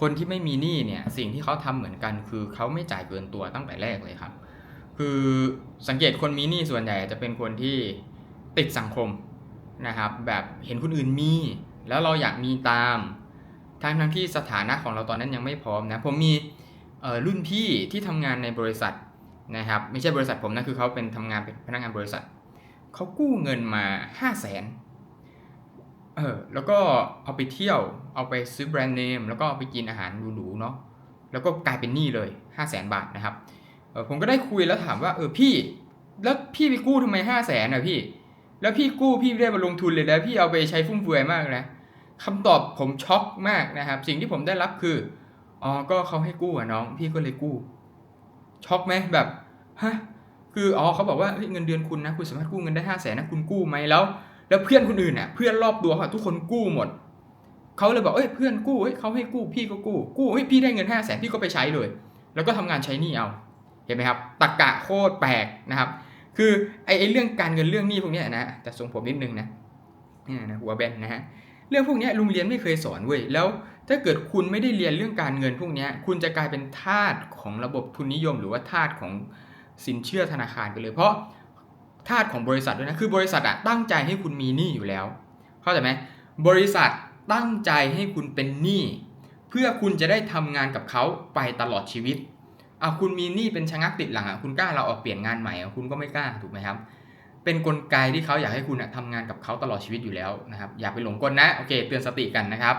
คนที่ไม่มีหนี้เนี่ยสิ่งที่เขาทำเหมือนกัน คือเขาไม่จ่ายเกินตัวตั้งแต่แรกเลยครับ คือสังเกตคนมีหนี้ส่วนใหญ่จะเป็นคนที่ติดสังคมนะครับ แบบเห็นคนอื่นมี แล้วเราอยากมีตามทั้งทั้งที่สถานะของเราตอนนั้นยังไม่พร้อมนะผมมีเอ่อรุ่นพี่ที่ทำงานในบริษัทนะครับไม่ใช่บริษัทผมนะคือเขาเป็นทำงานเป็นพนักงานบริษัทเขากู้เงินมา 5 0 0แสน เออแล้วก็เอาไปเที่ยว เอาไปซื้อแบรนด์เนม แล้วก็เอาไปกินอาหารหรูๆเนาะ แล้วก็กลายเป็นหนี้เลย 5 0 0แสนบาทนะครับ เออผมก็ได้คุยแล้วถามว่า เออพี่ แล้วพี่ไปกู้ทำไม 5 0 0แสนอะพี่ แล้วพี่กู้พี่ไม่ได้มาลงทุนเลยแล้วพี่เอาไปใช้ฟุ่มเฟือยมากนะคำตอบผมช็อกมากนะครับ สิ่งที่ผมได้รับคือ อ๋อ ก็เขาให้กู้อะน้อง พี่ก็เลยกู้ ช็อกไหมแบบ ฮะ คือ อ๋อเขาบอกว่าเเงินเดือนคุณนะ คุณสามารถกู้เงินได้ห้าแสนนะ คุณกู้ไหมแล้ว แล้วเพื่อนคนอื่นน่ะเพื่อนรอบตัวเขาทุกคนกู้หมดเขาเลยบอกเอ้ยเพื่อนกู้เฮ้ยเขาให้กู้พี่ก็กู้ กู้เฮ้ยพี่ได้เงินห้าแสนพี่ก็ไปใช้เลย แล้วก็ทำงานใช้หนี้เอาเห็นไหมครับตักกะโคตรแปลกนะครับ คือไอ้ไอเรื่องการเงินเรื่องหนี้พวกนี้นะแต่ทรงผมนิดนึงนะนี่นะหัวแบนนะฮะเรื่องพวกนี้ยโรงเรียนไม่เคยสอนเว้ยแล้วถ้าเกิดคุณไม่ได้เรียนเรื่องการเงินพวกนี้คุณจะกลายเป็นทาสของระบบทุนนิยม หรือว่าทาสของสินเชื่อธนาคารไปเลย เพราะ ทาสของบริษัทด้วยนะ คือบริษัทอะตั้งใจให้คุณมีหนี้อยู่แล้ว เข้าใจไหมบริษัทตั้งใจให้คุณเป็นหนี้เพื่อคุณจะได้ทำงานกับเขาไปตลอดชีวิตอะคุณมีหนี้เป็นชะงักติดหลังอะคุณกล้าเราออกเปลี่ยนงานใหม่อะคุณก็ไม่กล้าถูกไหมครับ เป็นกลไกที่เขาอยากให้คุณอะทำงานกับเขาตลอดชีวิตอยู่แล้วนะครับ อย่าไปหลงกลนะโอเค เตือนสติกันนะครับ